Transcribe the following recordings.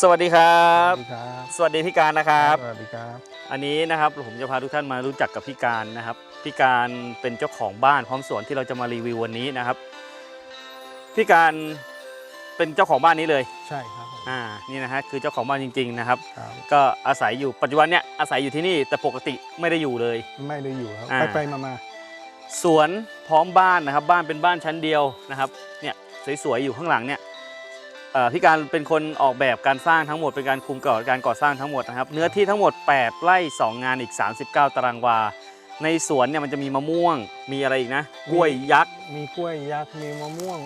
สวัสดีครับ สวัสดีครับ สวัสดีพี่การนะครับ สวัสดีครับ อันนี้นะครับผมจะพาทุกท่านมารู้จักกับพี่การนะครับ พี่การเป็นเจ้าของบ้านพร้อมสวนที่เราจะมารีวิววันนี้นะครับ พี่การเป็นเจ้าของบ้านนี้เลย ใช่ครับผมอ่า นี่นะฮะคือเจ้าของบ้านจริง ๆ นะครับ ครับ ก็อาศัยอยู่ปัจจุบันเนี่ยอาศัยอยู่ที่นี่แต่ปกติไม่ได้อยู่เลย ไม่ได้อยู่ครับ อ่า ไปไปมามาสวนพร้อมบ้านนะครับ บ้านเป็นบ้านชั้นเดียวนะครับ เนี่ยสวยๆอยู่ข้างหลังเนี่ยเอ่อ พี่การเป็นคนออกแบบการสร้างทั้งหมดเป็นการคุมก่อการก่อสร้างทั้งหมดนะครับเนื้อที่ทั้งหมด 8 ไร่ 2 งานอีก 39 ตารางวา ในสวนเนี่ยมันจะมีมะม่วง มีอะไรอีกนะกล้วยยักษ์มีกล้วยยักษ์มีมะม่วง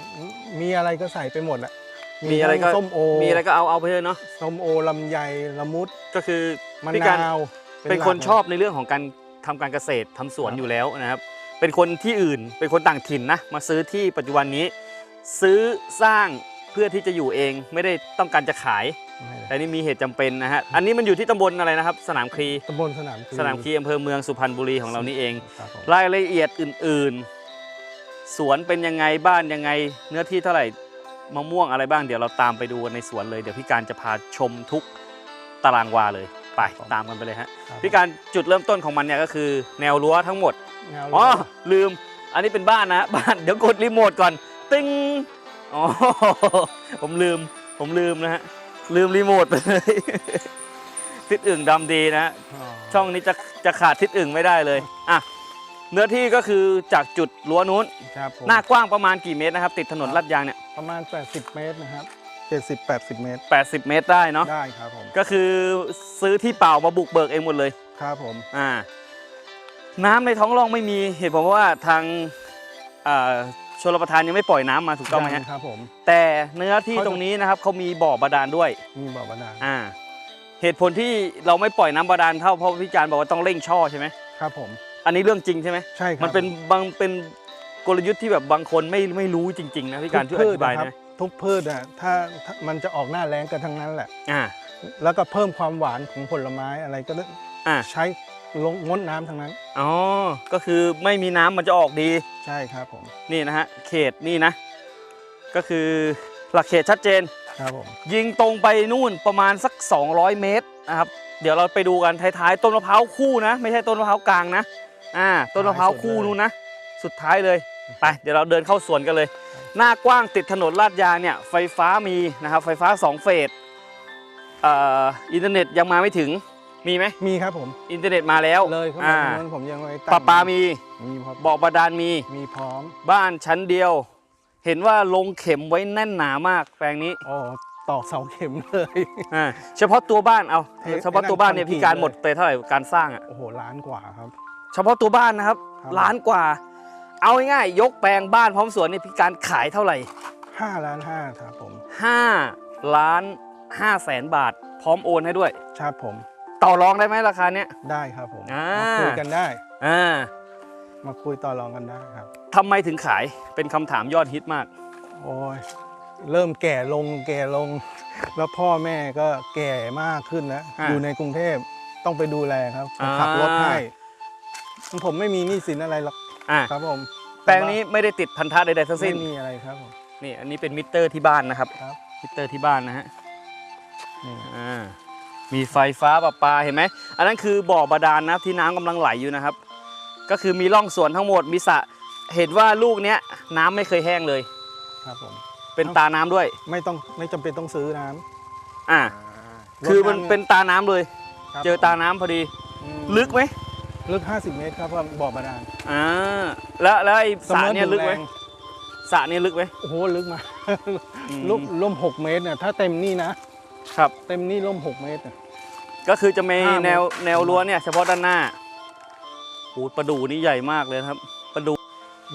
มีอะไรก็ใส่ไปหมดอะมีอะไรก็ทั้งส้มโอมีอะไรก็เอาเอาไปเถอะเนาะส้มโอลำไยละมุดก็คือมะพี่การนาวเป็นหลักคนชอบในเรื่องของการทำการเกษตรทำสวนครับอยู่แล้วนะครับ เป็นคนที่อื่นเป็นคนต่างถิ่นนะมาซื้อที่ปัจจุบันนี้ ซื้อสร้าง เพื่อที่จะอยู่เองไม่ได้ต้องการจะขายไม่แต่นี่มีเหตุจำเป็นนะฮะ อันนี้มันอยู่ที่ตำบลอะไรนะครับ สนามคลีตำบลสนามสนามคลีอำเภอเมืองสุพรรณบุรีของเรานี่เอง ครับผมรายละเอียดอื่นๆ สวนเป็นยังไงบ้านยังไง เนื้อที่เท่าไหร่มะม่วงอะไรบ้างเดี๋ยวเราตามไปดูกันในสวนเลยเดี๋ยวพี่การจะพาชมทุกตารางวาเลยไปตามกันไปเลยฮะครับพี่การจุดเริ่มต้นของมันเนี่ยก็คือแนวรั้วทั้งหมด แนวอ๋อลืม อันนี้เป็นบ้านนะ บ้านเดี๋ยวกดรีโมทก่อน ตึ้ง อ๋อ ผมลืม ผมลืมนะฮะ ลืมรีโมทไปเลย ทิศอึ่งดำดีนะฮะ ช่องนี้จะจะขาดทิศอึ่งไม่ได้เลย อะ เนื้อที่ก็คือจากจุดรั้วนู้น ครับผมหน้ากว้างประมาณกี่เมตรนะครับ ติดถนนลาดยางเนี่ย ประมาณ 80 เมตรนะครับ 70 80 เมตร 80 เมตรได้เนาะ ได้ครับผม ก็คือซื้อที่เปล่ามาบุกเบิกเองหมดเลย ครับผม อ่า น้ำในท้องร่องไม่มี เหตุผลเพราะว่าทางอ่า ชลประทานยังไม่ปล่อยน้ำมาถูกต้องไหมยัฮะครับผมแต่เนื้อที่เขาจะตรงนี้นะครับเขามีบ่อบาดาลด้วยมีบ่อบาดาลอ่า เหตุผลที่เราไม่ปล่อยน้ำบาดาลเท่าเพราะพี่จารย์บอกว่าต้องเร่งช่อใช่ไหมครับผม อันนี้เรื่องจริงใช่ไหมใช่ครับมันเป็นบางเป็นกลยุทธ์ที่แบบบางคนไม่ไม่รู้จริงๆนะพี่การช่วยอธิบายทุกพืชนะนะทุกพืชอะถ้าถ้ามันจะออกหน้าแรงกันทั้งนั้นแหละอ่าแล้วก็เพิ่มความหวานของผลไม้อะไรก็ได้อ่าใช้ ลงงดน้ำทั้งนั้น อ๋อ ก็คือไม่มีน้ำมันจะออกดี ใช่ครับผม นี่นะฮะ เขตนี่นะ ก็คือหลักเขตชัดเจน ครับผม ยิงตรงไปนู่นประมาณสัก 200 เมตรนะครับ เดี๋ยวเราไปดูกันท้ายๆ ต้นมะพร้าวคู่นะ ไม่ใช่ต้นมะพร้าวกลางนะ อ่า ต้นมะพร้าวคู่นู่นนะ สุดท้ายเลย ไป เดี๋ยวเราเดินเข้าสวนกันเลย หน้ากว้างติดถนนลาดยางเนี่ย ไฟฟ้ามีนะครับ ไฟฟ้า 2 เฟสเอ่ออินเทอร์เน็ตยังมาไม่ถึง มีไหมมีครับผม อินเทอร์เน็ตมาแล้วเลยเข้าอ่ามานั้นผมยังไม่ตั้งปลาปลามีมีพร้อมบ่อบาดาลมี มีพร้อมบ้านชั้นเดียว เห็นว่าลงเข็มไว้แน่นหนามากแปลงนี้โอ้ตอกเสาเข็มเลย อ่าเฉพาะตัวบ้านเอาเฮ้ยเฉพาะตัวบ้านเนี่ยไอ้นั่น พี่การคอนกรีตหมดไปเท่าไหร่การสร้างอะ โอ้โหล้านกว่าครับ เฉพาะตัวบ้านนะครับครับ ล้านกว่า เอาง่ายๆยกแปลงบ้านพร้อมสวนเนี่ยพี่การขายเท่าไหร่5ล้านห้าครับผม5 ล้าน5แสนบาท พร้อมโอนให้ด้วย ครับผม ต่อรองได้ไหมราคาเนี้ย ได้ครับผมอ่ามมาคุยกันได้ อ่ามาคุยต่อรองกันได้ครับ ทำไมถึงขายเป็นคำถามยอดฮิตมาก โอ้ยเริ่มแก่ลงแก่ลง แล้วพ่อแม่ก็แก่มากขึ้นแล้วอ่าอยู่ในกรุงเทพต้องไปดูแลครับอ่า ขับรถให้ ผมไม่มีหนี้สินอะไรหรอกอ่าครับผมแปลงนี้ไม่ได้ติดพันธะใดๆทั้งไม่สิ้นมีอะไรครับผมนี่อันนี้เป็นมิเตอร์ที่บ้านนะครับ ครับมิเตอร์ที่บ้านนะฮะนี่อ่า มีไฟฟ้าประปาเห็นไหม อันนั้นคือบ่อบาดาลนะที่น้ำกำลังไหลอยู่นะครับ ก็คือมีร่องสวนทั้งหมดมีสระเห็นว่าลูกเนี้ยน้ำไม่เคยแห้งเลย ครับผม เป็นตาน้ำด้วย ไม่ต้องไม่จำเป็นต้องซื้อน้ำอ่า คือมันเป็นตาน้ำเลยครับเจอตาน้ำพอดีอืมลึกไหมลึก 50 เมตรครับว่าบ่อบาดาลอ่าแล้วแล้วไอ้สระสมมติเนี่ยลึกไหมแรงสระเนี่ยลึกไหมโอ้โหลึกมาอืมร่มร่มหกเมตรเนี่ยถ้าเต็มนี่นะ ครับ เต็มนี่ร่มหกเมตรน่ะ ก็คือจะมีห้าเมตร แนวแนวรั้วเนี่ยเฉพาะด้านหน้าโอ้ปลาดูนี่ใหญ่มากเลยนะครับปลาดู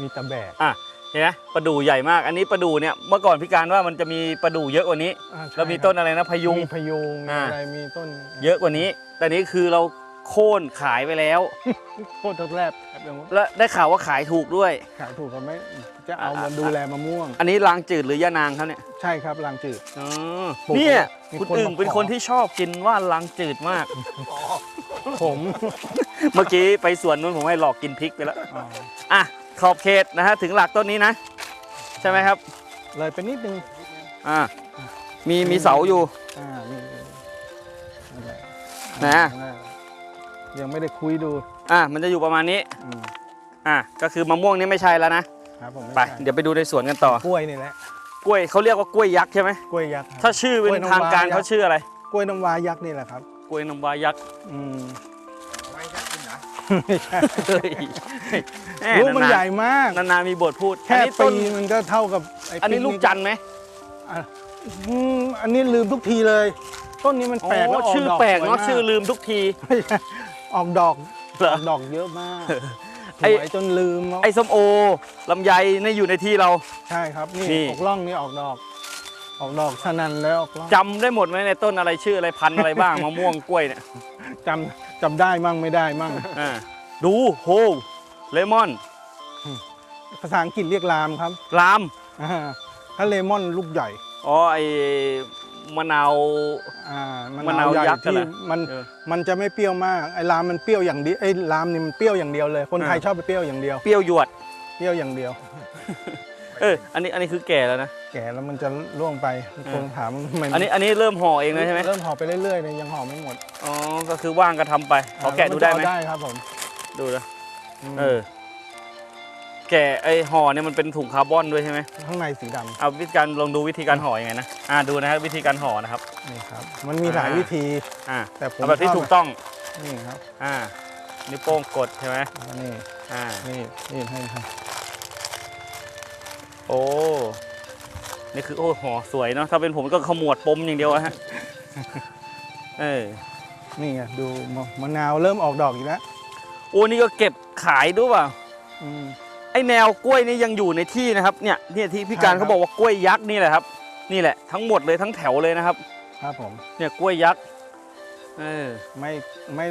มีตะแบกอะเห็นไหมปลาดูใหญ่มาก อันนี้ปลาดูเนี่ยเมื่อก่อนพี่การว่ามันจะมีปลาดูเยอะกว่านี้ อ่าใช่แล้วมีครับต้นอะไรนะพยุง มีพยุงมีอ่า อะไรมีต้นเยอะกว่านี้ แต่นี้คือเรา โค่นขายไปแล้ว โคตรแรบครับยังและได้ข่าวว่าขายถูกด้วย ขายถูกก็ไม่จะเอาอ่ามาดูแลมะม่วง อันนี้ลางจืดหรือยานางครับเนี่ยใช่ครับลางจืด อ๋อปลูกเนี่ยมีคุณคนอึ่งมาเป็นขอ คนที่ชอบกินว่าลางจืดมาก ผมเมื่อกี้ไปสวนนู้นผมให้หลอกกินพริกไปแล้ว อ๋ออะขอบเขตนะฮะถึงหลักต้นนี้นะ ใช่ไหมครับ เลยไปนิดนึง อ่า มีมีเสาอยู่ อ่ามีนะ ยังไม่ได้คุยดูอะมันจะอยู่ประมาณนี้อืมอะก็คือมะม่วงนี่ไม่ใช่แล้วนะครับผมม่ไปใช่เดี๋ยวไปดูในสวนกันต่อ กล้วยนี่แหละกล้วยเขาเรียกว่ากล้วยยักษ์ใช่ไหมกล้วยยักษ์ครับ ถ้าชื่อเป็กล้วยนน้ำว้าทางการยักษ์เขาชื่ออะไรกล้วยน้ำว้ายักษ์นี่แหละครับ กล้วยน้ำว้ายักษ์อืมไม่ใช่ขึ้นนะไม่ใช่เฮ้ยแหลูกมันใหญ่มากนานๆมีบทพูดแค่อันนี้ต้นปีมันก็เท่ากับไอันนี้ปิลูกจันทร์ไหมอะอืมอันนี้ลืมทุกทีเลย ต้นนี้มันอ๋แปลกอแล้วออกชื่อดอกแปลกสวยเนาะมชื่อลืมทุกที ไม่ใช่ ออกดอกเหรอ ออกดอกเยอะมากสไอ้วยจนลืมแล้วไอ้ส้มโอลำไยนี่อยู่ในที่เรา ใช่ครับ นี่นี่ ออกร่องนี่ออกดอก ออกดอกสนันแล้วออกร่องจำได้หมดไหมในต้นอะไรชื่ออะไรพันธุ์อะไรบ้าง มะม่วงกล้วยเนี่ยจำจำได้มั่งไม่ได้มั่ง อ่าดูโฮเลมอนภาษาอังกฤษเรียกลามครับลาม อ่าถ้าเลมอนลูกใหญ่ อ๋อไอ มะนาว อ่ามะมะนานาววใหญ่ยักษ์ที่เหรอมันเออ มันจะไม่เปรี้ยวมากไอ้ลามมันเปรี้ยวอย่างเดียวไอ้ลามนี่มันเปรี้ยวอย่างเดียวเลย คนไทยอ่าชอบไปเปรี้ยวอย่างเดียว เปรี้ยวหยวด เปรี้ยวอย่างเดียว เอออันนี้อันนี้คือแก่แล้วนะ แก่แล้วมันจะร่วงไปคนถามทำไมอันนี้อันนี้เริ่มห่อเองเลยใช่ไหมเริ่มห่อไปเรื่อยๆเลยยังห่อไม่หมดอ๋อก็คือว่างก็ทำไปขอแกะดูได้ไหมอ่าแล้วนจะเอาได้ครับผมดูนะมเออ แกะไอห่อเนี่ยมันเป็นถุงคาร์บอนด้วยใช่ไหมข้างในสีดำเอาวิธีการลองดูวิธีการห่อยังไงนะอ่าดูนะครับวิธีการห่อนะครับ นี่ครับ มันมีหลายอ่าวิธี อ่าแต่ผมเอาแบบที่ชอบถูกต้องนี่ครับ อ่านิ้วโป้งกดใช่ไหมนี่อ่านี่นี่ให้ครับโอ้นี่คือโอ้ห่อสวยเนาะถ้าเป็นผมก็ขมวดปมอย่างเดียวอะฮะเออนี่ไงดูมะมะนาวเริ่มออกดอกอีกแล้วโอ้นี่ก็เก็บขายด้วยเปล่าอืม ไอแนวกล้วยนี่ยังอยู่ในที่นะครับเนี่ยเนี่ยที่พี่การใช่ครับ เขาบอกว่ากล้วยยักษ์นี่แหละครับ นี่แหละทั้งหมดเลยทั้งแถวเลยนะครับ ครับผมเนี่ยกล้วยยักษ์เออไม่ไม่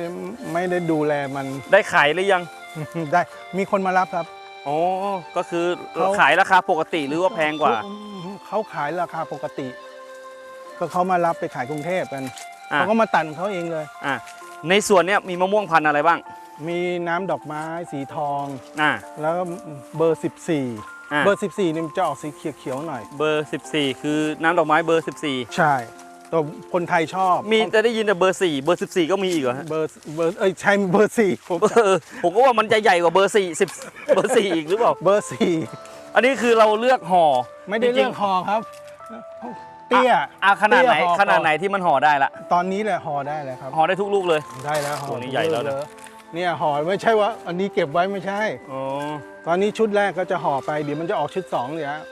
ไม่ได้ดูแลมัน ได้ขายหรือยังได้มีคนมารับครับ อ๋อก็คือเขา ขายราคาปกติหรือว่าแพงกว่าเขาขายราคาปกติ ก็เขามารับไปขายกรุงเทพกันอะเขาก็มาตัดของเขาเองเลย อะในส่วนเนี้ยมีมะม่วงพันธุ์อะไรบ้าง มีน้ำดอกไม้สีทอง อ่า แล้วก็เบอร์ 14 อ่าเบอร์ 14นี่มันจะออกสีเขียวๆหน่อย เบอร์ 14 คือน้ำดอกไม้เบอร์ 14 ใช่ ตัวคนไทยชอบมีแต่ได้ยินแต่เบอร์ 4 เบอร์ 14 ก็มีอีกเหรอฮะเบอร์เบอร์เอ้ยใช่เบอร์สี่ผมเออผมก็ว่ามันจะใหญ่กว่าเบอร์ 4 10 เบอร์ 4 อีกหรือเปล่า เบอร์สี่อันนี้คือเราเลือกห่อไม่ได้จริงๆเรื่องห่อครับ เตี้ยอะขนาดไหนเตี้ยห่อขนาดไหนที่มันห่อได้ละ ตอนนี้แหละห่อได้แล้วครับห่อได้ทุกลูกเลย ได้แล้วห่อโอ้นี่ใหญ่แล้วนะ เนี่ยห่อไม่ใช่ว่า อันนี้เก็บไว้ไม่ใช่ อ๋อตอนนี้ชุดแรกก็จะห่อไปเดี๋ยวมันจะออกชุดสองเนี่ยฮะ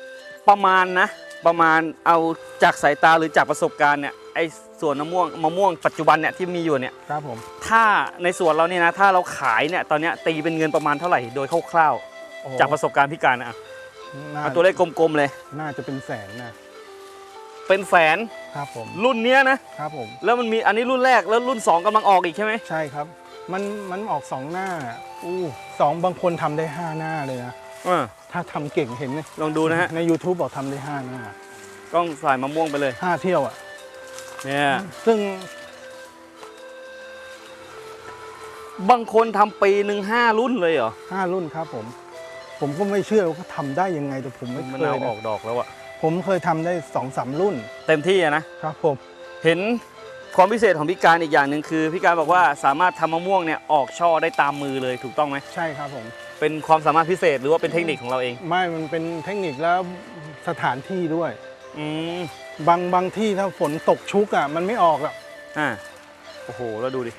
ประมาณนะ ประมาณเอาจากสายตาหรือจากประสบการณ์เนี่ยไอ้ส่วนมะม่วงมะม่วงปัจจุบันเนี่ยที่มีอยู่เนี่ยครับผมถ้าในส่วนเราเนี่ยนะถ้าเราขายเนี่ยตอนเนี้ยตีเป็นเงินประมาณเท่าไหร่โดยคร่าวโอ้โหๆจากประสบการณ์พี่การนะอะน่าเอาตัวเลขกลมๆเลย น่าจะเป็นแสนนะเป็นแสนครับผมรุ่นเนี้ยนะครับผม แล้วมันมีอันนี้รุ่นแรกแล้วรุ่น2กำลังออกอีกใช่ไหมใช่ครับ มันมันออกสองหน้าอู้สองบางคนทำได้ห้าหน้าเลยนะ อ่าถ้าทำเก่งเห็นไหมลองดูนะฮะใน YouTube บอกทำได้ห้าหน้ากล้องสายมะม่วงไปเลยห้าเที่ยวอะ เนี่ยซึ่งบางคนทำปีหนึ่งห้ารุ่นเลยเหรอห้ารุ่นครับผม ผมก็ไม่เชื่อว่าเขาทำได้ยังไงแต่ผมไม่มันเคยเอาอนะอกดอกแล้วอะผมเคยทำได้สองสามรุ่นเต็มที่อะนะครับผม เห็น ความพิเศษของพี่การอีกอย่างหนึ่งคือพี่การบอกว่าสามารถทำมะม่วงเนี่ยออกช่อได้ตามมือเลยถูกต้องไหมใช่ครับผม เป็นความสามารถพิเศษหรือว่าเป็นเทคนิคของเราเอง ไม่มันเป็นเทคนิคแล้วสถานที่ด้วย อืมบางบางที่ถ้าฝนตกชุกอะมันไม่ออกอะอ่าโอ้โหแล้วดูดิ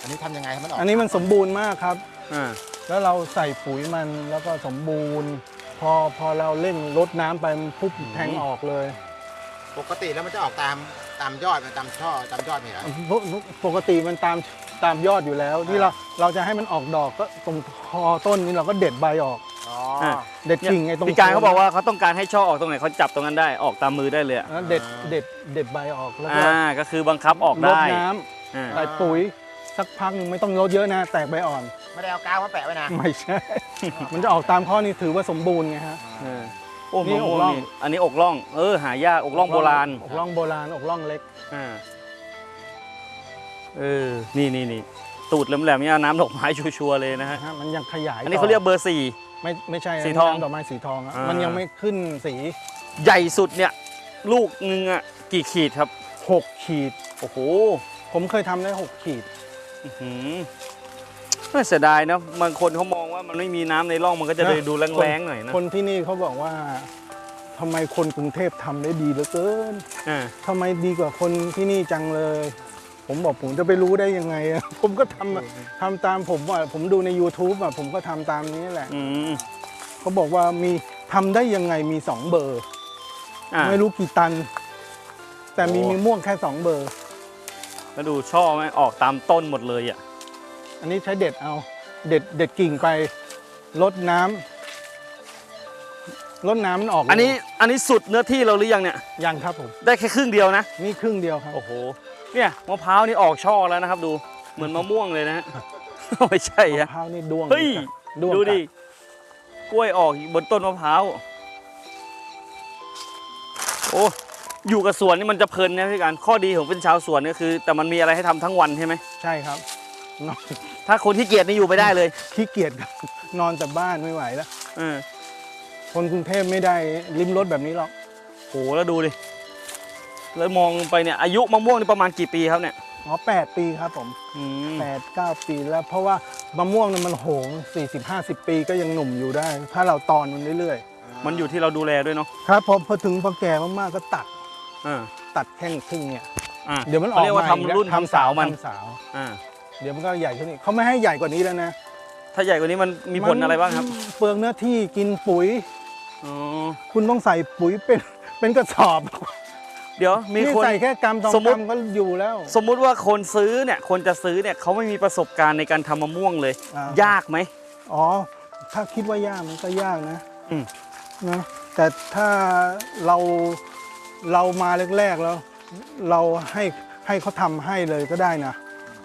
อันนี้ทำยังไงให้มันออกอันนี้มันสมบูรณ์มากครับ อ่าแล้วเราใส่ปุ๋ยมันแล้วก็สมบูรณ์ พอพอเราเล่นรดน้ำไปมันปุ๊บแทงออกเลย ปกติแล้วมันจะออกตาม ตามยอดตามช่อตามยอดนี่เหรอ ปกปกติมันตามตามยอดอยู่แล้วที่เราเราจะให้มันออกดอกก็ตรงคอต้นนี้เราก็เด็ดใบออก อ๋ออะ เด็ดกิ่งไอ้ตรงพี่การเขาบอกว่าเขาต้องการให้ช่อออกตรงไหนเขาจับตรงนั้นได้ออกตามมือได้เลยอะแล้วเด็ดเด็ดเด็ดใบออกแล้วก็อ่าก็คือบังคับออกรดได้น้ำอ่าใส่ปุ๋ยสักพักหนึ่งไม่ต้องลดเยอะนะ แตกใบอ่อน ไม่ได้เอากาวมาแปะไว้นะ ไม่ใช่ มันจะออกตามข้อนี้ถือว่าสมบูรณ์ไงฮะ เออ โอ้นี่มะม่วงอกร่อง นี่อันนี้อกล่อง เออ หายากอกล่องโบราณอกล่องโบราณอกล่องเล็ก อ่าเออ นี่นี่นี่ตูดแหลมๆนี่เอาน้ำดอกไม้ชัวร์ๆเลยนะฮะ นะฮะมันยังขยายอันนี้เขาเรียกเบอร์สี่ ไม่ไม่ใช่สีทองน้ำดอกไม้สีทองอะอ่ามั มันยังไม่ขึ้นสี ใหญ่สุดเนี่ย ลูกนึงอะกี่ขีดครับหกขีด โอ้โหผมเคยทำได้ 6 ขีด อื้อหือ น่าเสียดายนะบางคนเขามองว่ามันไม่มีน้ำในร่องมันก็จะนะเลยดูแรงๆหน่อยนะคนที่นี่เขาบอกว่าทำไมคนกรุงเทพทำได้ดีเหลือเกินอ่าทำไมดีกว่าคนที่นี่จังเลย ผมบอกผมจะไปรู้ได้ยังไงอะผมก็ทำอะทำตามผมว่าผมดูใน YouTube อะผมก็ทำตามนี้แหละอืมเขาบอกว่ามีทำได้ยังไงมีสองเบอร์อ่าไม่รู้กี่ตัน แต่มีโอ้มีม่วงแค่สองเบอร์แล้วดูช่อไหมออกตามต้นหมดเลยอะ อันนี้ใช้เด็ดเอา เด็ดเด็ดกิ่งไปลดน้ำลดน้ำมันออกอันนี้อันนี้สุดเนื้อที่เราหรือยังเนี่ยยังครับผมได้แค่ครึ่งเดียวนะ นี่ครึ่งเดียวครับ โอ้โห เนี่ยมะพร้าวนี่ออกช่อแล้วนะครับ ดูเหมือนมะม่วงเลยนะฮะ ไม่ใช่มะฮะพร้าวนี่ด้วงเฮ้ยด้วงดูดิกักล้วยออกบนต้นมะพร้าว โอ้ อยู่กับสวนนี่มันจะเพลินนะพี่การ ข้อดีของเป็นชาวสวนก็คือ แต่มันมีอะไรให้ทำทั้งวันใช่ไหม ใช่ครับ นอนถ้าคนที่เกียจนี่อยู่ไม่ได้เลยขี้เกียจครับนอนแต่บ้านไม่ไหวแล้ว เออคนกรุงเทพไม่ได้ริมรถแบบนี้หรอกโหแล้วดูดิแล้วมองไปเนี่ยอายุมะม่วงนี่ประมาณกี่ปีครับเนี่ยอ๋อแปดปีครับผมอืมแปดเก้าปีแล้ว เพราะว่ามะม่วงเนี่ยมันโหง40 50ปีก็ยังหนุ่มอยู่ได้ ถ้าเราตอนมันเรื่อยมันอยู่ที่เราดูแลด้วยเนาะๆครับพอพอถึงพอแก่มากๆก็ตัดอ่าตัดแข้งครึ่งเนี่ย อ่าเดี๋ยวมันออกเรียกว่ามาทำรุ่นอีกแล้วทำสาวมันทำสาว อ่า เดี๋ยวมันก็ใหญ่ขึ้นอีกเขาไม่ให้ใหญ่กว่านี้แล้วนะถ้าใหญ่กว่านี้มันมีผลอะไรบ้างครับเปลืองเนื้อที่กินปุ๋ยอ๋อคุณต้องใส่ปุ๋ยเป็นเป็นกระสอบเดี๋ยวมีนี่คนใส่แค่กำตองสมมุติกำก็อยู่แล้ว สมมุติว่าคนซื้อเนี่ยคนจะซื้อเนี่ยเขาไม่มีประสบการณ์ในการทำมะม่วงเลยอ่ายยากไหมอ๋อ ถ้าคิดว่ายากมันก็ยากนะอืมนะแต่ถ้าเราเรามาแรกๆแล้ว เราให้ให้เขาทำให้เลยก็ได้นะ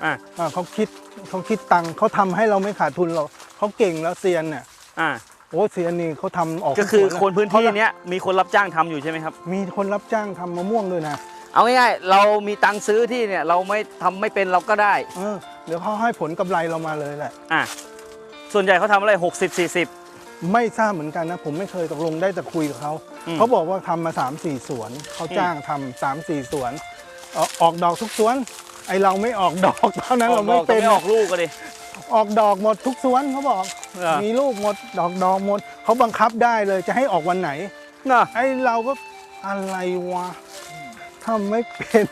อ่าอ่าเขาคิดเขาคิดตังค์เขาทำให้เราไม่ขาดทุนหรอกเขาเก่งแล้วเซียนเนี่ยอ่าโอ้เซียนนี่เขาทำออกก็คือทุสวะคนพื้นที่เขาเนี้ยมีคนรับจ้างทำอยู่ใช่ไหมครับ มีคนรับจ้างทำมะม่วงด้วยนะเอาง่ายๆเรามีตังค์ซื้อที่เนี่ยเราไม่ทำไม่เป็นเราก็ได้เออเดี๋ยวเขาให้ผลกำไรเรามาเลยแหละ อะส่วนใหญ่เขาทำอะไร 60 40 ไม่ทราบเหมือนกันนะ ผมไม่เคยตกลงได้แต่คุยกับเขาอืมเขาบอกว่าทำมา3ามสี่สวนเขาจ้างทำสามสี่สวนออกออกดอกทุกสวน ไอเราไม่ออกดอกเท่านั้นเราไม่ออกดอกแต่เป็นไม่ออกลูกก็ดิออกดอกหมดทุกสวนเขาบอกเหรอมีลูกหมดดอกดอกหมดเขาบังคับได้เลยจะให้ออกวันไหนเนาะไอเราก็อะไรวะทำไม่เป็น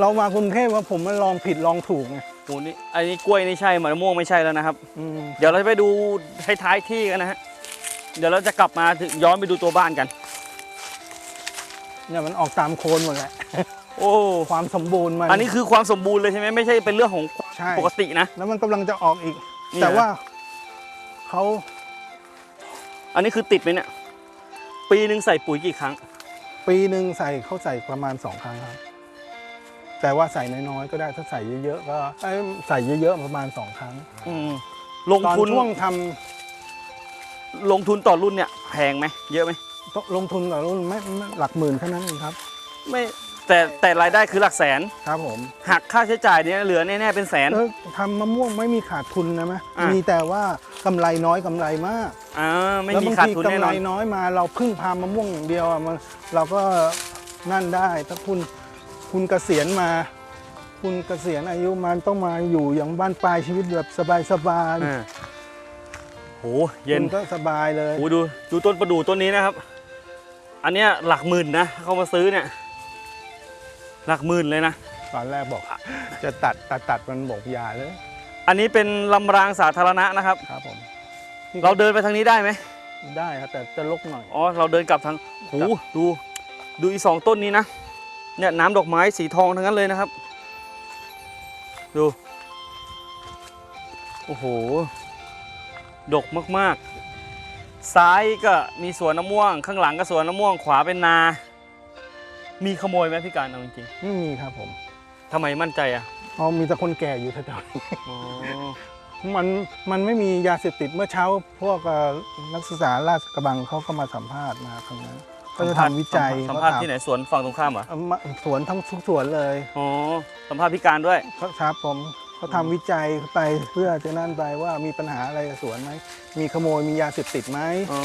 เรามากรุงเทพว่าผมมันลองผิดลองถูกไงโหนี่อันนี้กล้วยนี่ใช่มะม่วงไม่ใช่แล้วนะครับอืมเดี๋ยวเราจะไปดูท้ายๆที่กันนะฮะเดี๋ยวเราจะกลับมาถึงย้อนไปดูตัวบ้านกันเนี่ยมันออกตามโคนหมดแหละ โอ้ความสมบูรณ์มันอันนี้คือความสมบูรณ์เลยใช่ไหมไม่ใช่เป็นเรื่องของใช่ปกตินะ แล้วมันกำลังจะออกอีก นี่แต่นะ ว่าเขาอันนี้คือติดไหมเนี่ยปีหนึ่งใส่ปุ๋ยกี่ครั้ง ปีหนึ่งใส่เขาใส่ประมาณสองครั้งครับ แต่ว่าใส่น้อยๆก็ได้ถ้าใส่เยอะๆก็เอ้ยใส่เยอะๆประมาณสองครั้งอืมลงตอนทุนช่วงทลงทุนต่อรุ่นเนี่ยแพงไหมเยอะไหมำลงทุนกับรุ่นไม่ไม่หลักหมื่นเท่านั้นเองครับ ไม่ แต่แต่รายได้คือหลักแสน ครับผมหักค่าใช้จ่ายเนี่ยเหลือแน่ๆเป็นแสน เออทำมะม่วงไม่มีขาดทุนนะมะอะ มีแต่ว่ากำไรน้อยกำไรมากอ่าไม่แล้วมีบางขาดทีทุนกำแน่ไรนอน น้อยมา เราพึ่งพามะม่วงอย่างเดียวอะมันเราก็นั่นได้ถ้าคุณคุณเกษียณมา คุณเกษียณอายุมันต้องมาอยู่อย่างบ้านปลายชีวิตแบบสบายๆอ่าโหเย็นคุณก็สบายเลย โหดูดูต้นประดู่ต้นนี้นะครับ อันเนี้ยหลักหมื่นนะ เข้ามาซื้อเนี่ย หลักหมื่นเลยนะ ตอนแรกบอก จะตัดตัดตัดมันบอกอยาเลยอันนี้เป็นลำรางสาธารณะนะครับ ครับผมเราเดินไปทางนี้ได้ไหมได้ครับแต่จะลกหน่อย อ๋อ เราเดินกลับทางโหดู ดูอีสองต้นนี้นะ เนี่ยน้ำดอกไม้สีทองทั้งนั้นเลยนะครับ ดู โอ้โห ดกมาก ๆ ซ้ายก็มีสวนน้ำม่วง ข้างหลังก็สวนน้ำม่วง ขวาเป็นนา มีขโมยไหมพี่การเอาจริงไม่มีครับผมๆทำไมมั่นใจอะอ๋อมีแต่คนแก่อยู่แถวๆนี้ อ๋อมันมันไม่มียาเสพติดเมื่อเช้าพวกเอ่อนักศึกษาราชกระบังเขาก็มาสัมภาษณ์มาครั้งนั้นก็จะทำวิจัยสัมภาษณ์ที่ไหนสวนฝั่งตรงข้ามเหรอเอามาสวนทั้งทุกสวนเลยอ๋อสัมภาษณ์พี่การด้วย เขาครับผมเขาทำวิจัยไปเพื่อจะนั่นไปว่ามีปัญหาอะไรกับสวนไหมมีขโมยมียาเสพติดไหมอ๋อ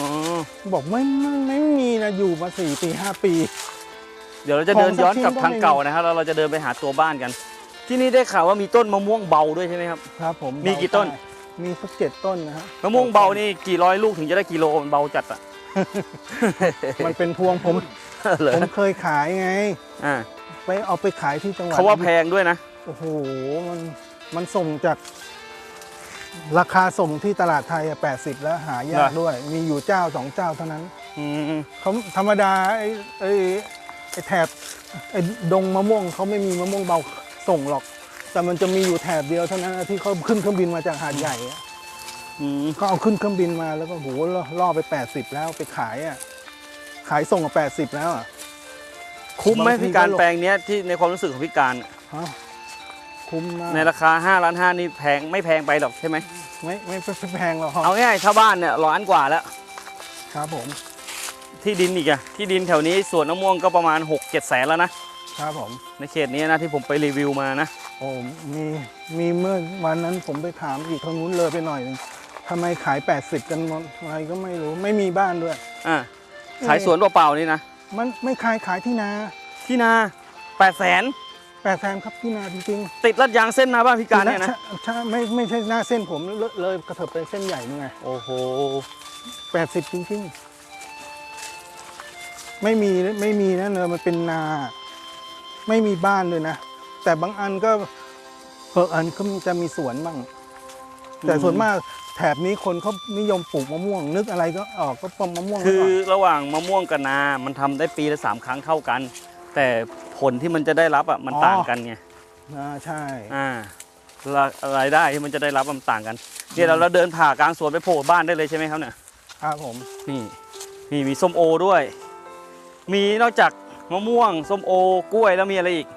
บอกไม่ไม่ไม่มีนะอยู่มาสี่ปีห้าปี เดี๋ยวเราจะเดินย้อนกลับของสักชิ้นก็ทางไม่มีเก่านะครับแล้วเราจะเดินไปหาตัวบ้านกันจที่นี่ได้ข่าวว่ามีต้นมะม่วงเบาด้วยใช่ไหมครับ ครับผมมีกี่ต้นเบาได้มีสักเจ็ดต้นนะฮะมะม่วงเบานี่กี่ร้อยลูกถึงจะได้กิโลมันเบาจัดอะ มันเป็นพวงผมเหรอผมเคยขายไง อ่า ไปเอาไปขายที่จังหวัดเขาว่าแพงด้วยนะ โอ้โห มัน มันส่งจาก ราคาส่งที่ตลาดไทยอะ80แล้วหายากเหรอด้วย มีอยู่เจ้าสองเจ้าเท่านั้นอืมเขาธรรมดาไอ้ ไอ้ไอ้แถบไอ้ดงมะม่วงเขาไม่มีมะม่วงเบาส่งหรอก แต่มันจะมีอยู่แถบเดียวเท่านั้นอะที่เขาขึ้นเครื่องบินมาจากหาดใหญ่อะอืมเขาเอาขึ้นเครื่องบินมาแล้วก็โหล่อไป 80 แล้วไปขายอะขายส่งกับ 80 แล้วอะคุ้มไหมบางทีพี่การก็ลงแปลงเนี้ยที่ในความรู้สึกของพี่การอะฮะคุ้มมากในราคา5ล้าน5นี่แพงไม่แพงไปหรอกใช่ไหมไม่ไม่ไม่แพงหรอกครับเอาง่ายๆถ้าบ้านเนี่ยร้านกว่าแล้วครับผม ที่ดินอีกอะที่ดินแถวนี้สวนมะม่วงก็ประมาณ 6 7แสนแล้วนะ ครับผม ในเขตนี้นะที่ผมไปรีวิวมานะ โอ้มีมีเมื่อวันนั้นผมไปถามอีกทางนู้นเลยไปหน่อยหนึงทำไมขาย 80 กันหมดอะไรก็ไม่รู้ไม่มีบ้านด้วย อ่าขายสวนเปล่าๆนี่นะ มันไม่ขายขายที่นาที่นา8แสนแปดแสนครับที่นาจริงติดลัดยางเส้นมาบ้านพี่ๆการเนี่ยนะใช่ใช่ไม่ไม่ใช่หน้าเส้นผมเลอะเลยกระเถิบไปเส้นใหญ่นี่ไงโอ้โห แปดสิบจริงๆ ไม่มีไม่มีนะเนอะมันเป็นนา ไม่มีบ้านเลยนะ แต่บางอันก็บางอันก็จะมีสวนบ้าง แต่ส่วนมากแถบนี้คนเขานิยมปลูกมะม่วง นึกอะไรก็ออกก็ปลูกมะม่วงไว้คือก่อนระหว่างมะม่วงกับนา มันทำได้ปีละสามครั้งเท่ากัน แต่ผลที่มันจะได้รับอะมันต่างกันไงอ่าใช่อ่ารารายได้ที่มันจะได้รับมันต่างกันเนี่ยเราเราเดินผ่ากลางสวนไปโผล่บ้านได้เลยใช่ไหมครับเนี่ยครับผมนี่นี่มีส้มโอด้วย มีนอกจากมะม่วงส้มโอกล้วยแล้วมีอะไรอีก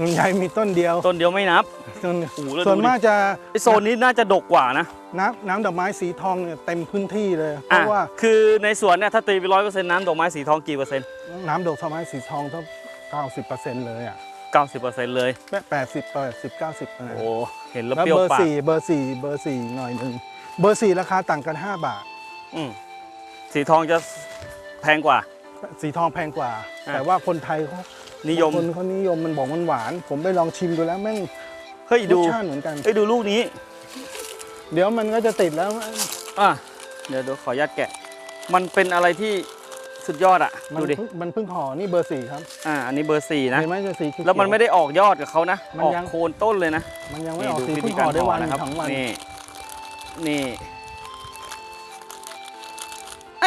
ลำไยมีต้นเดียวต้นเดียวไม่นับ ต้นโอ้โหแล้วส่วนดูดิ มากจะไอโซนนี้น่าจะดกกว่านะน้ำน้ำดอกไม้สีทองเนี่ยเต็มพื้นที่เลยเพอะราะว่าคือในสวนเนี่ยถ้าตีไปร้อยเปอร์เซ็นต์น้ำดอกไม้สีทองกี่เปอร์เซ็นต์น้ำดอกไม้สีทองต้องเก้าสิบเปอร์เซ็นต์เลยอะเก้าสิบเปอร์เซ็นต์เลย แปดสิบแปดสิบเก้าสิบโอ้เห็นแล้วแล้วเปรี้ยวเบอร์ปากสี่เบอร์สี่เบอร์สี่หน่อยหนึ่งเบอร์สี่ราคาต่างกัน 5 บาท อืม สีทองจะแพงกว่า สีทองแพงกว่าอะแต่ว่าคนไทยเขานิยมคนเขานิยมมันบอกมันหวาน ผมไปลองชิมดูแล้วแม่งเฮ้ยรดูสชาติเหมือนกันเฮ้ยดูลูกนี้ เดี๋ยวมันก็จะติดแล้วอะเดี๋ยวเดี๋ยวขออนุญาตแกะ มันเป็นอะไรที่สุดยอดอะมันดูดิเพิ่งมันเพิ่งห่อนี่เบอร์สี่ครับอ่าอันนี้เบอร์สี่นะเห็นไหมจะสีเขียวแล้วมันไม่ได้ออกยอดกับเขานะมันออกยังโคนต้นเลยนะ มันยังไม่นี่ออกดูสีวิเพิ่ธีงการห่อได้ห่อวันนะครับสองวันนี่นี่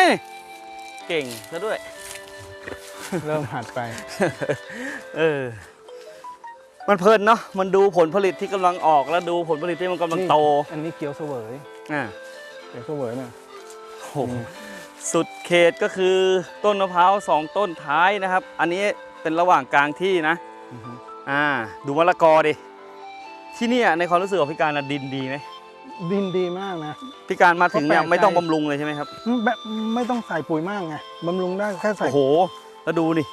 เอ้ยเก่งซะด้วย เริ่มหัดไป เออ มันเพลินเนาะ มันดูผลผลิตที่กำลังออกแล้วดูผลผลิตที่มันกำลังโต อันนี้เกี๊ยวเสวยอ่าเกี๊ยวเสวยเนี่ยโอ้โหสุดเขตก็คือต้นมะพร้าวสองต้นท้ายนะครับ อันนี้เป็นระหว่างกลางที่นะอือฮึอ่า ดูมะละกอดิ ที่เนี่ยในความรู้สึกของพี่การนะดินดีไหม ดินดีมากนะ พี่การมาถึงเนี่ยก็แปลกใจไม่ต้องบำรุงเลยใช่ไหมครับ แบบไม่ต้องใส่ปุ๋ยมากไงบำรุงได้แค่ใส่ โอ้โห แล้วดูนี่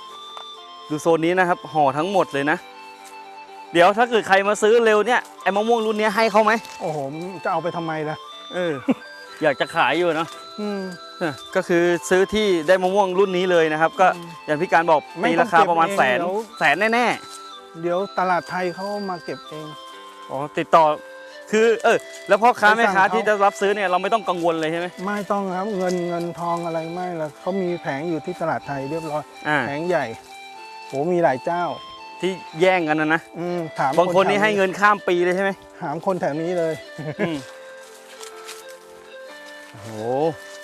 ดูโซนนี้นะครับ ห่อทั้งหมดเลยนะ เดี๋ยวถ้าเกิดใครมาซื้อเร็วเนี่ยไอ้มะม่วงรุ่นเนี้ยให้เขาไหม โอ้โห จะเอาไปทำไมล่ะ เออ อยากจะขายอยู่เนาะอืมเออก็คือซื้อที่ได้มะม่วงรุ่นนี้เลยนะครับ ก็อืมอย่างพี่การบอกไม่ปีต้องราคาประมาณเก็บแสเองนเดี๋ยวแสนแน่เดี๋ยวตลาดไทยเขามาเก็บเองๆอ๋อ ติดต่อ คือเออแล้วพ่อค้าไปแม่สั่งค้าเขาที่จะรับซื้อเนี่ยเราไม่ต้องกังวลเลยใช่ไหมไม่ต้องครับเงินเงินทองอะไรไม่ละเขามีแผงอยู่ที่ตลาดไทยเรียบร้อยอ่าแผงใหญ่โหมีหลายเจ้าที่แย่งกันนะนะอืมถามบางคนนี่แถวให้เงินข้ามปีเลยใช่ไหมถามคนแถวนี้เลยอืมโอ้โห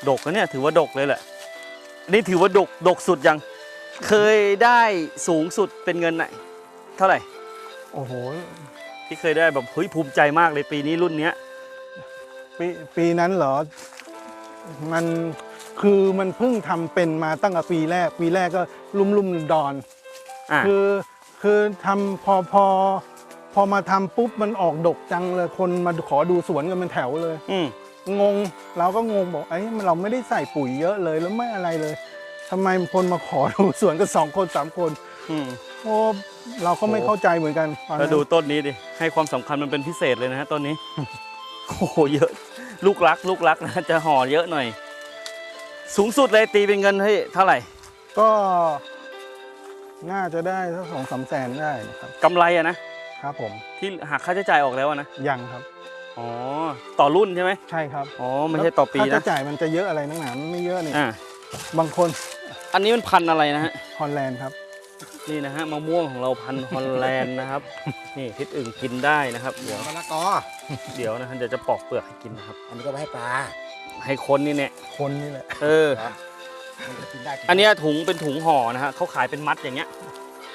ดกนะเนี่ยถือว่าดกเลยแหละอันนี่ถือว่าดกดกสุดยัง เคยได้สูงสุดเป็นเงินไหนเท่าไหร่ โอ้โห ที่เคยได้แบบเฮ้ยภูมิใจมากเลยปีนี้รุ่นเนี้ยปีปีนั้นเหรอ มันคือมันเพิ่งทำเป็นมาตั้งแต่ปีแรก ปีแรกก็ลุ่มลุ่มๆดอน อะคือคือทำพอพอพอมาทำปุ๊บมันออกดกจังเลยคนมาขอดูสวนกันเป็นแถวเลย อืมงงเราก็งงบอกไอ้ยเราไม่ได้ใส่ปุ๋ยเยอะเลยแล้วไม่อะไรเลยทำไมคนมาขอดูสวนกันสองคนสามคน อืม โอ้ เราก็ไม่โอ้เข้าใจเหมือนกันตอนนั้นแล้วดูต้นนี้ดิ ให้ความสำคัญมันเป็นพิเศษเลยนะฮะต้นนี้ โอ้โหเยอะ ลูกรัก ลูกรักนะจะห่อเยอะหน่อย สูงสุดเลยตีเป็นเงินให้เท่าไหร่ ก็ น่าจะได้สักสองสามแสนได้นะครับกำไรอะนะครับผม ที่หักค่าใช้จ่ายออกแล้วอะนะ ยังครับ อ๋อ ต่อรุ่นใช่ไหม ใช่ครับ อ๋อไม่ใช่ต่อปีค่านะใช้จ่ายมันจะเยอะอะไรนักหนามันไม่เยอะนี่อ่าบางคน อันนี้มันพันธุ์อะไรนะฮะ ฮอลแลนด์ครับ นี่นะฮะมะม่วงของเราพันธุ์ฮอลแลนด์นะครับ นี่ทิศอื่นกินได้นะครับ เดี๋ยวมะละกอเดี๋ยวนะฮะเดี๋ยวจะปอกเปลือกให้กินนะครับ อันนี้ก็ไว้ให้ปลา ให้คนนี่เนี่ยคนนี่แหละเออมันจะกินได้กิอันเนี้ยถุงเป็นถุงห่อนะฮะเขาขายเป็นมัดอย่างเงี้ย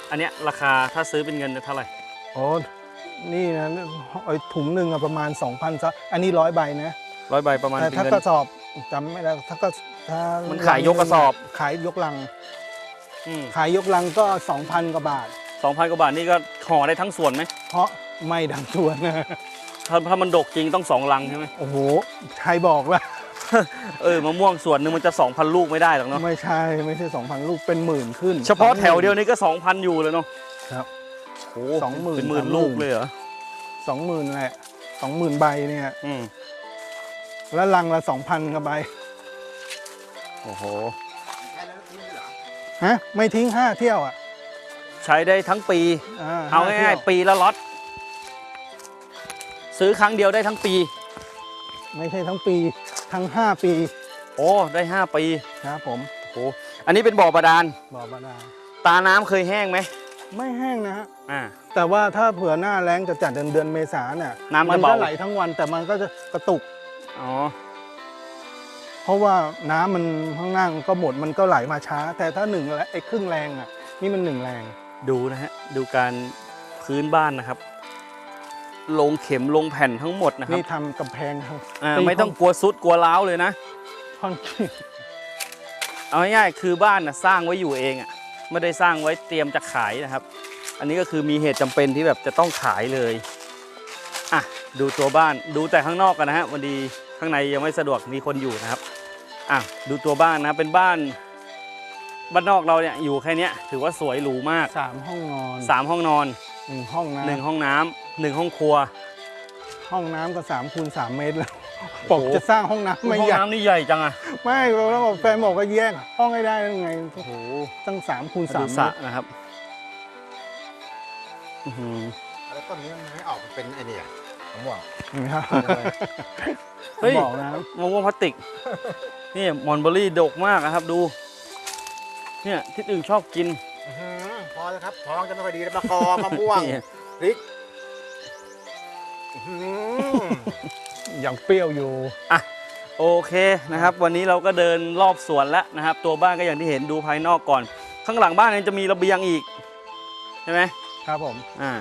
อันเนี้ยราคาถ้าซื้อเป็นเงินเท่าไหร่โอ้นี่นะไอ้ถุงหนึ่งอะประมาณ 2,000ซะอันนี้ร้อยใบนะร้อยใบประมาณแต่เป็นถ้าเงิน กระสอบจำไม่ได้ถ้าก็ถ้ามันขายยกกระสอบ ขายยกลัง อืมขายยกลังก็ 2,000กว่าบาทสองพันกว่าบาทนี่ก็ห่อได้ทั้งส่วนไหมเพราะไม่ดังตัวนะถ้าถ้ามันดกจริงต้องสองลังใช่ไหม โอ้โหใครบอกล่ะเออมะม่วงส่วนหนึ่งมันจะสองพันลูกไม่ได้หรอกเนาะไม่ใช่ไม่ใช่ 2,000 ลูกเป็นหมื่นขึ้นเฉพาะแถวเดียวนี้ก็สองพันอยู่เลยเนาะครับ โอ้สองหมื่นเป็นหมื่นสามหมื่น ลูกเลยเหรอสองหมื่นแหละสองหมื่นใบเนี่ยอืมแล้วลังละสองพันกับใบโอ้โห ฮะไม่ทิ้งห้าเที่ยวอะใช้ได้ทั้งปี เอาห้ง่ายที่วๆปีละล็อตซื้อครั้งเดียวได้ทั้งปี ไม่ใช่ทั้งปีทั้ง5ปี โอ้ได้ห้าปีครับผมโอ้อันนี้เป็นบ่อบาดาลบ่อบาดาลตาน้ำเคยแห้งไหมไม่แห้งนะฮะอ่าแต่ว่าถ้าเผื่อหน้าแล้งจะจัดเดือนเดือนเมษาเนี่ยน้ำจะมันเบาก็ไหลทั้งวันแต่มันก็จะกระตุกอ๋อ เพราะว่าน้ำมันข้างล่างก็หมดมันก็ไหลมาช้า แต่ถ้าหนึ่งและไอ้ครึ่งแรงอะ นี่มันหนึ่งแรงดูนะฮะดูการพื้นบ้านนะครับ ลงเข็มลงแผ่นทั้งหมดนะครับนี่ทำกำแพงครับอ่าตีไม่ต้องกลัวซุดกลัวร้าวเลยนะคอนกรีตเอาง่ายๆคือบ้านนะสร้างไว้อยู่เองอะ่ะไม่ได้สร้างไว้เตรียมจะขายนะครับ อันนี้ก็คือมีเหตุจำเป็นที่แบบจะต้องขายเลย อะดูตัวบ้านดูแต่ข้างนอกกันนะฮะวันดีข้างในยังไม่สะดวกมีคนอยู่นะครับอะดูตัวบ้านนะเป็นบ้านบ้านนอกเราเนี่ยอยู่แค่เนี้ยถือว่าสวยหรูมากสามห้องนอนสามห้องนอนหนึ่งห้องหนึ่งน้ำห้องน้ำหนึ่งห้องครัวห้องน้ำก็สามคูณสามเมตรแล้วโอ้บโหอกจะสร้างห้องน้ำไม่ห้องใหญ่น้ำนี่ใหญ่จังอะไม่แล้วบอกแฟนบอกก็แยกห้องให้ได้ยังไงโอ้โหตั้งสามคูณสาดูมสเมระตรนะครับอื้อหือแล้วต้นนี้มันไม่ออกเป็นไอ้นี่อะมะม่วงนะครับเฮ้ยบอกนะมะม่วงพลาสติก นี่มอนเบอรี่ดกมากนะครับดู เนี่ยที่อื่นชอบกินอื้อหือพอแล้วครับท้องจะไม่ค่อยดีแล้วมะกอมะม่วงนี่พริกอื้อหือยังเปรี้ยวอยู่ โอเคนะครับ วันนี้เราก็เดินรอบสวนแล้วนะครับ ตัวบ้านก็อย่างที่เห็นดูภายนอกก่อน ข้างหลังบ้านเนี่ยจะมีระเบียงอีกใช่ไหมครับผม อ่า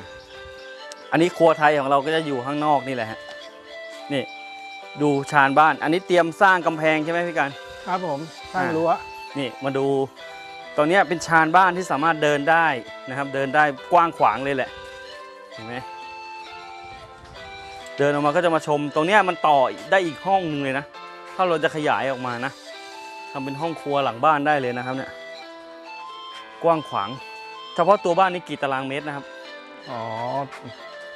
อันนี้ครัวไทยของเราก็จะอยู่ข้างนอกนี่แหละฮะนี่ดูชานบ้าน อันนี้เตรียมสร้างกำแพงใช่ไหมพี่การครับผมสร้างอ่ารั้วนี่มาดูตรงเนี้ยเป็นชานบ้านที่สามารถเดินได้นะครับ เดินได้กว้างขวางเลยแหละเห็นไหมเดินออกมาก็จะมาชม ตรงเนี้ยมันต่อได้อีกห้องหนึงเลยนะ ถ้าเราจะขยายออกมานะทำเป็นห้องครัวหลังบ้านได้เลยนะครับเนี่ยกว้างขวาง เฉพาะตัวบ้านนี้กี่ตารางเมตรนะครับ อ๋อ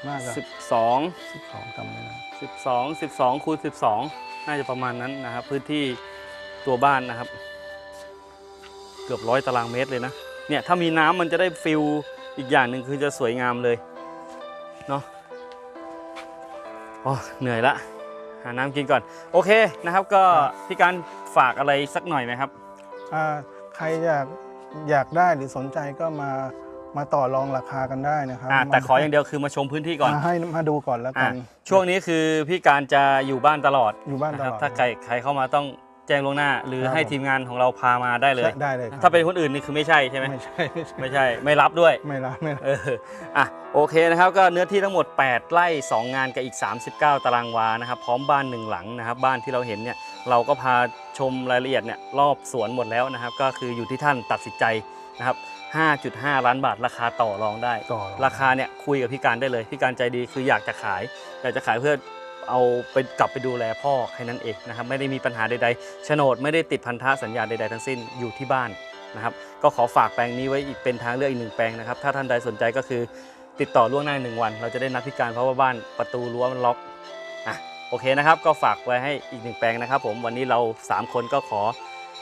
น่าจะ12สิบสองจำไม่ได้12 12คูณ12น่าจะประมาณนั้นนะครับ พื้นที่ตัวบ้านนะครับ เกือบร้อยตารางเมตรเลยนะเนี่ยถ้ามีน้ำมันจะได้ฟิลอีกอย่างหนึ่งคือจะสวยงามเลยเนาะโอ้เหนื่อยละหาน้ำกินก่อน โอเคนะครับ ก็พี่การฝากอะไรสักหน่อยไหมครับอ่าใครอยากอยากได้หรือสนใจก็มา มาต่อรองราคากันได้นะครับอ่าแต่มาขออย่างเดียวคือมาชมพื้นที่ก่อนมาให้มาดูก่อนแล้วกัอ่านช่วงนี้คือพี่การจะอยู่บ้านตลอดอยู่บ้านตนะครับลอดถ้าใครใครเข้ามาต้องแจ้งล่วงหน้า หรือครับให้ผมทีมงานของเราพามาได้เลยใช่ได้เลยครับถ้าเป็นคนอื่นนี่คือไม่ใช่ใช่ไหมไม่ใช่ไม่ใช่ไม่ใช่ไม่รับด้วยไม่รับไม่รับเอออะโอเคนะครับก็เนื้อที่ทั้งหมด 8 ไร่ 2 งานกับอีก 39 ตารางวานะครับพร้อมบ้านหนึ่งหลังนะครับบ้านที่เราเห็นเนี่ยเราก็พาชมรายละเอียดเนี่ยรอบสวนหมดแล้วนะครับ ก็คืออยู่ที่ท่านตัดสินใจนะครับ 5.5 ล้านบาท ราคาต่อรองได้ ต่อราคาเนี่ยคุยกับพี่การได้เลย พี่การใจดีคืออยากจะขายอยากจะขายเพื่อเอาไปกลับไปดูแลพ่อแค่นั้นเองนะครับไม่ได้มีปัญหาใดๆโฉนดไม่ได้ติดพันธะสัญญาใดๆทั้งสิ้นอยู่ที่บ้านนะครับก็ขอฝากแปลงนี้ไว้อีกเป็นทางเลือกอีกหนึ่งแปลงนะครับถ้าท่านใดสนใจก็คือติดต่อล่วงหน้าหนึ่งวัน เราจะได้นัดพิการเพราะว่าบ้านประตูรั้วมันล็อกอะโอเคนะครับ ก็ฝากไว้ให้อีกหนึ่งแปลงนะครับ ผมวันนี้เรา 3 คนก็ขอ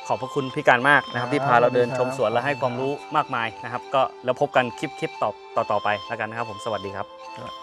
ขอบพระคุณพี่การมากนะครับ ที่พาเราเดินชมสวนและให้ความรู้มากมายนะครับ ก็แล้วพบกันคลิปคลิปต่อต่อต่อไปแล้วกันนะครับ ผมสวัสดีครับ